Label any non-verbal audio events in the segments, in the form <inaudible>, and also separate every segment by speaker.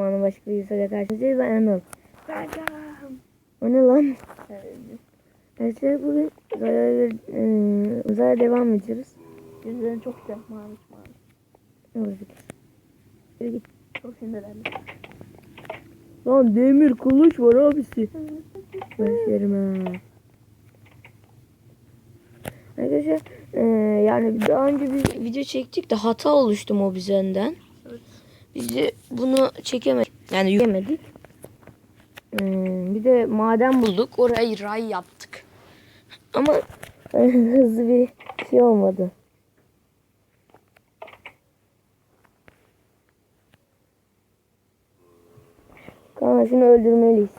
Speaker 1: Zamanı başka bir videoda karşınızdayız. Ben Anıl. O ne lan? Arkadaşlar bugün uzaya, e, uzaya devam ediyoruz.
Speaker 2: Gözlerin çok güzel. Mavi mavi.
Speaker 1: Ne olacak? Yürü git.
Speaker 2: Çok sinirlendim.
Speaker 1: Lan demir kılıç var abisi. Başlarım ha. Arkadaşlar e, yani daha önce bir video çektik de hata oluştu Mobizen'den.
Speaker 2: Evet.
Speaker 1: Biz de bunu çekemedik. Yani yüklemedik. E, bir de maden bulduk. Orayı ray yaptık. Ama <laughs> hızlı bir şey olmadı. Kanka şunu öldürmeliyiz.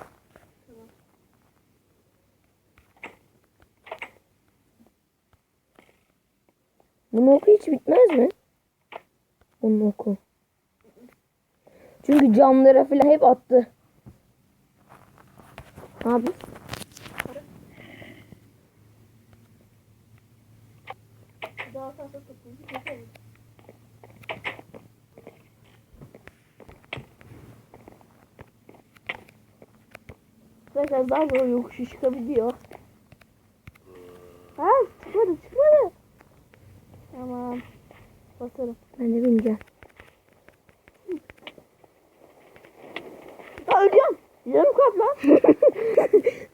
Speaker 1: Bunun oku hiç bitmez mi? Bunun oku. Çünkü camlara falan hep attı. Abi.
Speaker 2: Arkadaşlar daha zor yokuşu çıkabiliyor. Ha çıkmadı çıkmadı. Tamam. Basarım.
Speaker 1: Ben de bineceğim.
Speaker 2: Ölüyorum. Yarım kalp lan.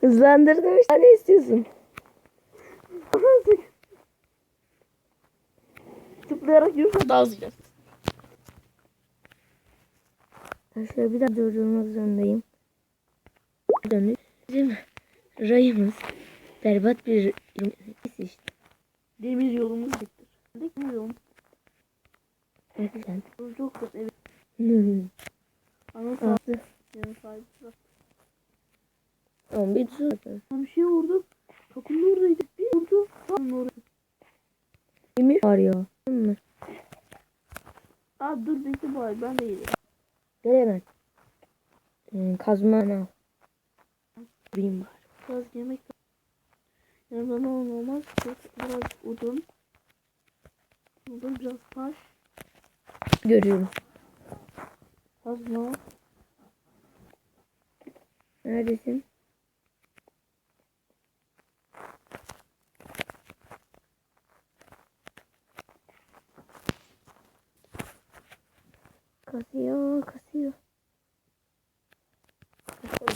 Speaker 2: <laughs>
Speaker 1: Hızlandırdım işte. Ne istiyorsun? <laughs>
Speaker 2: Tıklayarak yürürse daha hızlı.
Speaker 1: Arkadaşlar bir daha durdurmak zorundayım. Döndük. Bizim rayımız berbat bir işte.
Speaker 2: Demir yolumuz bitti. Demir yolum.
Speaker 1: Arkadaşlar.
Speaker 2: Bu çok kötü. Evet.
Speaker 1: Hmm. Altı.
Speaker 2: sahibi. Sahibi.
Speaker 1: On bir dur.
Speaker 2: Bir şey vurdu. Kapının oradaydı. Bir vurdu. Kapının orada.
Speaker 1: Demir var ya. Mi?
Speaker 2: Aa dur bekle bari ben de yedim.
Speaker 1: Gel hemen. Ee, kazmanı al. Bin var.
Speaker 2: Biraz yemek Yanımda ne olur olmaz. Biraz, biraz odun. Odun biraz taş.
Speaker 1: Görüyorum.
Speaker 2: Kazma.
Speaker 1: Neredesin? Kasıyor, kasıyor.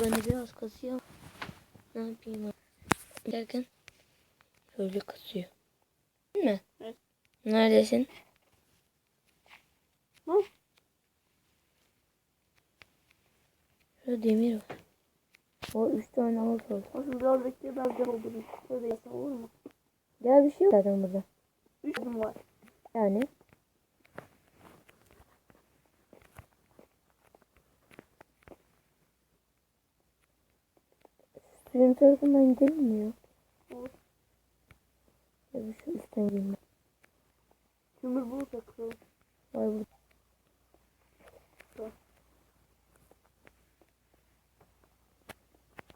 Speaker 1: Ben de biraz kasıyor. Ne yapayım? Derken şöyle kasıyor. Değil mi?
Speaker 2: Evet.
Speaker 1: Neredesin?
Speaker 2: Ha?
Speaker 1: Şurada demir var. O üç tane alt oldu.
Speaker 2: Aslında biraz bekle biraz daha odun. Şöyle yapsam olur mu?
Speaker 1: Gel bir şey yok zaten burada.
Speaker 2: Üç odun var.
Speaker 1: Yani. Suyun tarafından gidelim mi ya?
Speaker 2: Olur.
Speaker 1: Ya bir şu üstten gidelim.
Speaker 2: Kömür bulursak kıralım.
Speaker 1: Var burada.
Speaker 2: Tamam.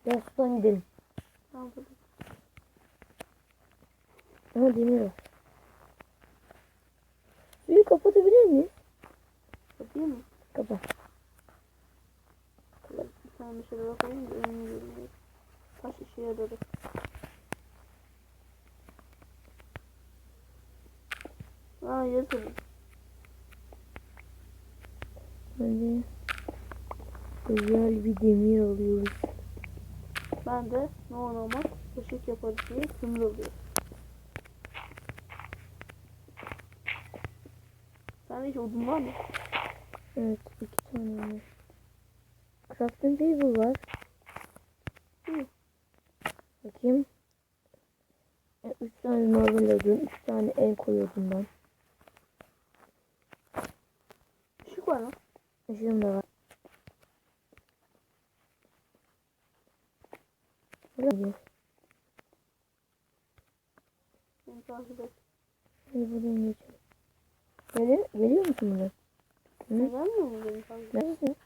Speaker 1: Ya sudan gidelim. Aha demir var. Suyu kapatabilir miyiz?
Speaker 2: Kapayım mı?
Speaker 1: Kapat.
Speaker 2: Bir tane şöyle bakayım da önümü görmüyor. Taş işe yaradı. Aa yazın.
Speaker 1: Hadi. Güzel bir demir alıyoruz.
Speaker 2: Ben de ne olur olmaz ışık yaparız diye kömür alıyorum. Sende hiç odun var mı?
Speaker 1: Evet iki tane var. Crafting table var.
Speaker 2: Hı.
Speaker 1: Bakayım. E, Üç tane normal odun, üç tane en koyu odundan.
Speaker 2: Işık var mı?
Speaker 1: Işığım da var. Gel.
Speaker 2: Beni takip et.
Speaker 1: Hadi buradan geçelim. Geliyor, geliyor musun buradan?
Speaker 2: Gelmiyor mu beni takip et?
Speaker 1: Neredesin?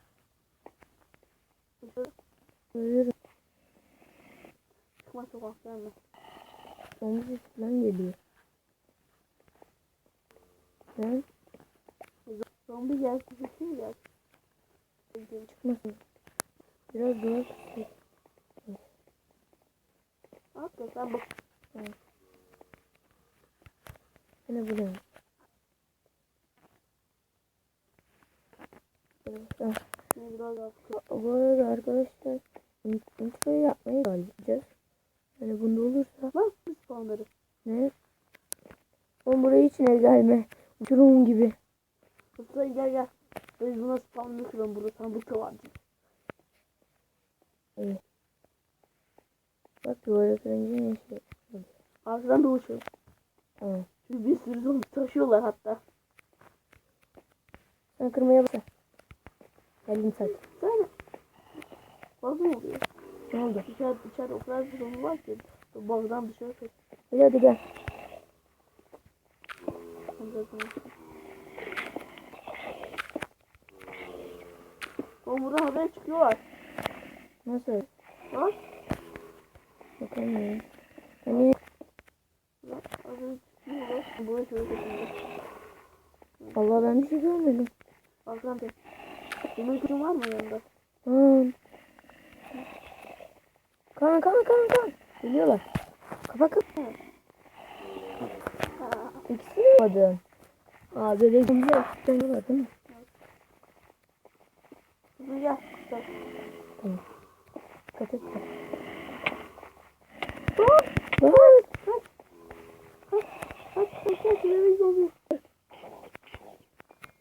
Speaker 1: Görüyorum.
Speaker 2: çıkma sokak gelme.
Speaker 1: Zombi sesi falan geliyor. Ben
Speaker 2: Zombi gelsin, bir şey gidelim.
Speaker 1: Çıkmasın. Biraz duvar tutsun.
Speaker 2: Sen bak.
Speaker 1: Yine bulayım. Bu arada arkadaşlar int- introyu yapmayı çalışacağız. Yani bunda olursa
Speaker 2: Bak bu spawnları.
Speaker 1: ne? Oğlum buraya içine gelme. Uçurum gibi.
Speaker 2: Mustafa gel gel. Biz buna spawnını kıralım burada sandık da var.
Speaker 1: Evet. Bak duvara kırınca ne şey.
Speaker 2: Arkadan da uçuyor.
Speaker 1: Tamam.
Speaker 2: Çünkü bir sürü zombi taşıyorlar hatta.
Speaker 1: Sen kırmaya başla. Geldim zaten.
Speaker 2: Sen Fazla oluyor?
Speaker 1: Ne oldu?
Speaker 2: İçeride, içeride o kadar bir zombi var ki. Bagdan dışarı kaç.
Speaker 1: Hadi hadi gel.
Speaker 2: Oğlum buradan haber çıkıyorlar.
Speaker 1: Nasıl?
Speaker 2: Bak.
Speaker 1: Hani. Allah ben bir şey görmedim.
Speaker 2: Arkadan da. Demir kuşun var mı yanında?
Speaker 1: Kaan. Kaan Kaan Kaan Kaan. Geliyorlar. Kapa kapa. İkisini yapmadın? Aa bebek zombi yaptın var değil mi?
Speaker 2: Gel. Gel.
Speaker 1: Dikkat et.
Speaker 2: Bak.
Speaker 1: Bak.
Speaker 2: Kaç kaç kaç. Demir zombi.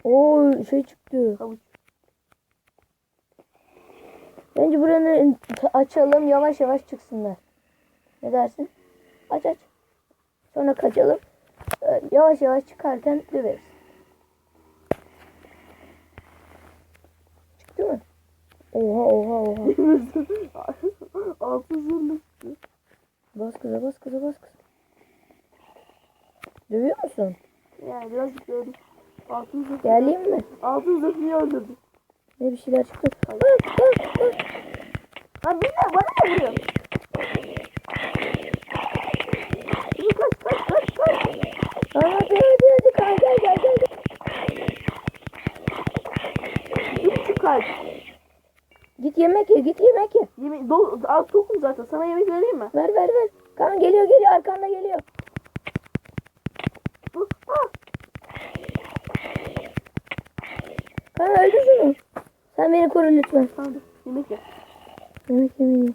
Speaker 1: Oo şey çıktı.
Speaker 2: Havuç.
Speaker 1: Bence buranı açalım yavaş yavaş çıksınlar. Ne dersin? Aç aç. Sonra kaçalım. Ee, Yavaş yavaş çıkarken döveriz. Çıktı mı? Oha oha oha. <laughs>
Speaker 2: Altın zırhlı.
Speaker 1: Bas kıza bas kıza bas kıza. Dövüyor musun?
Speaker 2: Yani birazcık gördüm. Altın zırhlı.
Speaker 1: Geleyim mi?
Speaker 2: Altın zırhlıyı öldürdü.
Speaker 1: Ne bir şeyler çıktı.
Speaker 2: Hayır.
Speaker 1: Bak bak bak.
Speaker 2: Lan bir de bana ne vuruyor? Dur kaç kaç kaç kaç.
Speaker 1: Hadi hadi hadi kal gel gel gel. gel.
Speaker 2: Bir buçuk kalp.
Speaker 1: Git yemek ye git yemek ye.
Speaker 2: Yemek, do, az tokum zaten. Sana yemek vereyim mi?
Speaker 1: Ver ver ver. Kan geliyor geliyor arkanda geliyor.
Speaker 2: Ah.
Speaker 1: Kan öldür şunu. Sen beni koru lütfen.
Speaker 2: Tamam. Yemek ye.
Speaker 1: Yemek yemeyi.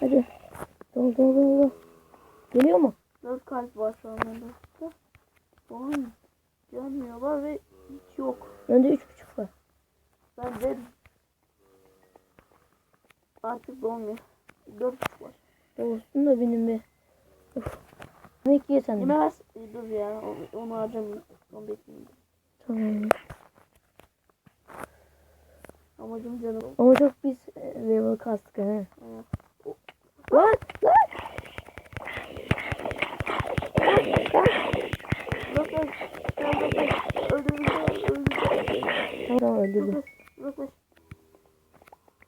Speaker 1: Hadi. Dol dol dol dol. Geliyor mu?
Speaker 2: Dört kalp var şu an bende. Oğlum. Gelmiyorlar ve hiç yok.
Speaker 1: Bende üç buçuk var.
Speaker 2: Ben de artık dolmuyor. Dört buçuk var.
Speaker 1: Olsun da benim be. Of. Yemek ye sen. de.
Speaker 2: Yeme ver. e, Dur ya. Onu, onu harcamayayım. Onu bekleyeyim.
Speaker 1: Tamam.
Speaker 2: Amacım canım.
Speaker 1: Ama çok biz e, level kastık ha.
Speaker 2: Aynen.
Speaker 1: Lan lan.
Speaker 2: Öldürürüm. Öldürürüm.
Speaker 1: Tamam öldürdüm.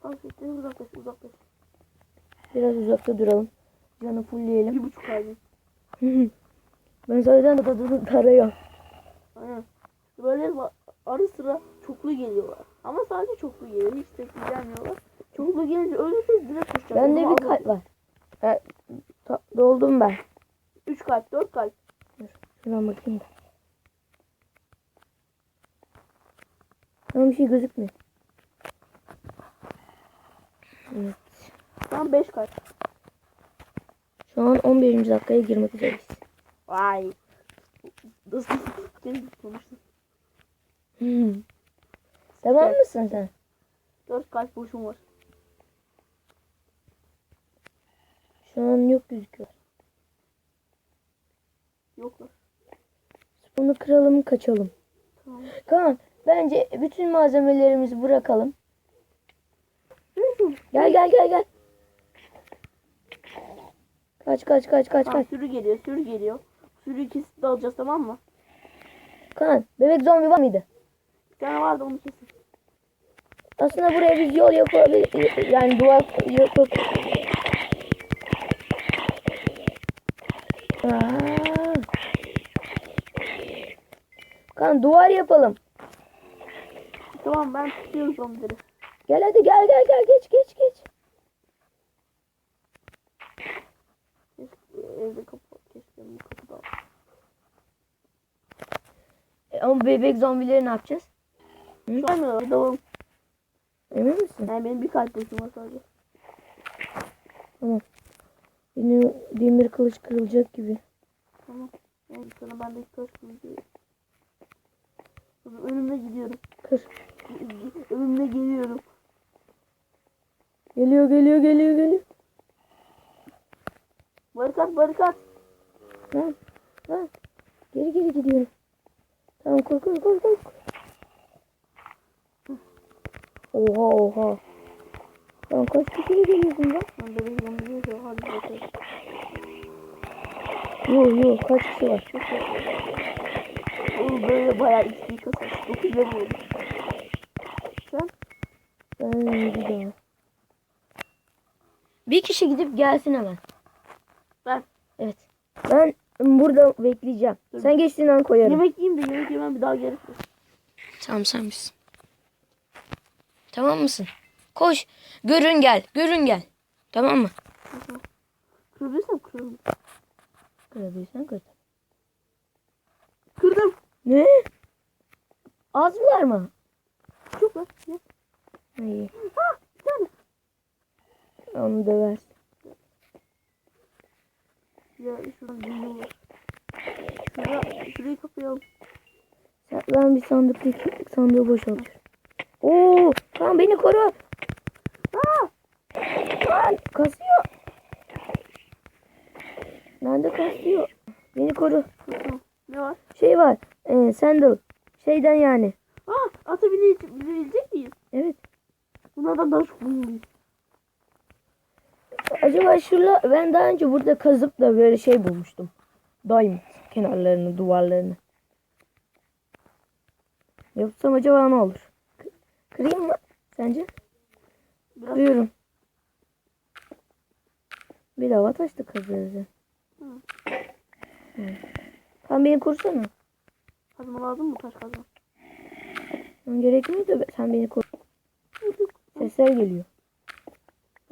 Speaker 2: Uzaklaş. Uzaklaş. Uzaklaş.
Speaker 1: Biraz uzakta duralım. Canı fullleyelim.
Speaker 2: Bir buçuk kalbim.
Speaker 1: ben zaten da tadını tarıyor.
Speaker 2: Aynen. Böyle ara sıra çoklu geliyorlar. Ama sadece çoklu geliyor. Hiç tekli gelmiyorlar. Çoklu gelince ölürseniz direkt koşacağım.
Speaker 1: Bende bir kalp var. Ta- doldum ben.
Speaker 2: Üç kalp, dört kalp.
Speaker 1: Şuradan bakayım da. Ama bir şey gözükmüyor. Evet.
Speaker 2: Tam beş kalp.
Speaker 1: Şu an 11. dakikaya girmek üzereyiz.
Speaker 2: Vay. Nasıl? Kim konuştu?
Speaker 1: Hmm. Tamam mısın sen?
Speaker 2: Dört kalp boşum var.
Speaker 1: Şu an yok gözüküyor.
Speaker 2: Yoklar.
Speaker 1: Bunu kıralım kaçalım.
Speaker 2: Tamam.
Speaker 1: Kaan bence bütün malzemelerimizi bırakalım. Gel gel gel gel. Kaç kaç kaç kaç
Speaker 2: Tamam,
Speaker 1: kaç.
Speaker 2: sürü geliyor, sürü geliyor. Sürü ikisi de alacağız tamam mı?
Speaker 1: Kaan bebek zombi var mıydı?
Speaker 2: Bir tane vardı onu kesin.
Speaker 1: Aslında buraya biz yol yapabilir yani duvar yapıp Aa. Kan duvar yapalım.
Speaker 2: Tamam ben tutuyorum zombileri.
Speaker 1: Gel hadi gel gel gel geç geç geç.
Speaker 2: Evde kapı keşke bu kapıda.
Speaker 1: E, ama bebek zombileri ne yapacağız?
Speaker 2: Şu an mı? Devam.
Speaker 1: Emin misin?
Speaker 2: Yani benim bir kalp boşum var sadece.
Speaker 1: Benim demir kılıç kırılacak gibi.
Speaker 2: Tamam. Yani sana bendeki taş kılıcı. Önümde gidiyorum.
Speaker 1: Kır.
Speaker 2: Önümde geliyorum.
Speaker 1: Geliyor geliyor geliyor geliyor.
Speaker 2: Barikat barikat.
Speaker 1: Lan lan. Geri geri gidiyorum. Tamam koy koy koy koy. Oha oha. Lan kaç kişiyle geliyorsun lan?
Speaker 2: Ben bebek zombi değilse hadi bakalım.
Speaker 1: Yok yok kaç kişi var?
Speaker 2: Oğlum böyle bayağı XP kasar. 9 level oldu. Sen?
Speaker 1: Ben yedi daha. Bir kişi gidip gelsin hemen.
Speaker 2: Ben.
Speaker 1: Evet. Ben burada bekleyeceğim. Sen geçtiğin an koyarım.
Speaker 2: Yemek yiyeyim de yemek yemem bir daha gerekir.
Speaker 1: Tamam sen misin? Tamam mısın? Koş. Görün gel. Görün gel. Tamam mı?
Speaker 2: Kırdıysam kırarım.
Speaker 1: Kırdıysan kır.
Speaker 2: Kırdım.
Speaker 1: Ne? Azlar mı?
Speaker 2: Çok var. Ne?
Speaker 1: İyi.
Speaker 2: Ha bir tane.
Speaker 1: Onu döversin.
Speaker 2: Ya şuradan düğme var. Şurada, şurayı kapayalım.
Speaker 1: Sen- Ben bir sandıktaki sandığı boşaltıyorum. Oo, kan beni koru.
Speaker 2: Aa!
Speaker 1: Kan kasıyor. Nerede kasıyor? Beni koru.
Speaker 2: Tamam. Ne var?
Speaker 1: Şey var. E, sandal. Şeyden yani.
Speaker 2: Aa ata bine- binebilecek miyiz?
Speaker 1: Evet.
Speaker 2: Bunlardan daha çok bulmalıyız.
Speaker 1: Acaba şurada ben daha önce burada kazıp da böyle şey bulmuştum. Diamond kenarlarını, duvarlarını. Yapsam acaba ne olur? Kırayım mı sence?
Speaker 2: Biraz
Speaker 1: Kırıyorum. Bir hava taş da kazıyoruz. Kan beni kursana.
Speaker 2: kazma lazım mı taş kazma?
Speaker 1: Ben gerekmiyor da sen beni kur. Sesler geliyor.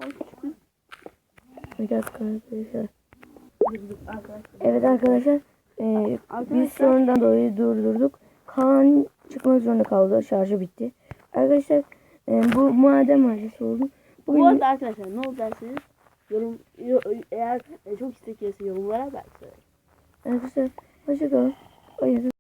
Speaker 2: Ben küçüktüm.
Speaker 1: Bir dakika arkadaşlar.
Speaker 2: Arkadaşlar.
Speaker 1: Evet arkadaşlar. e,
Speaker 2: Arkadaşlar.
Speaker 1: biz sorundan dolayı durdurduk. Kaan çıkmak zorunda kaldı. Şarjı bitti. Arkadaşlar e, bu maden harcası oldu. Bugün
Speaker 2: Bu arada arkadaşlar ne oldu derseniz yorum yo- eğer e, çok istek yorumlara ben söylerim.
Speaker 1: arkadaşlar hoşçakalın. Hayır.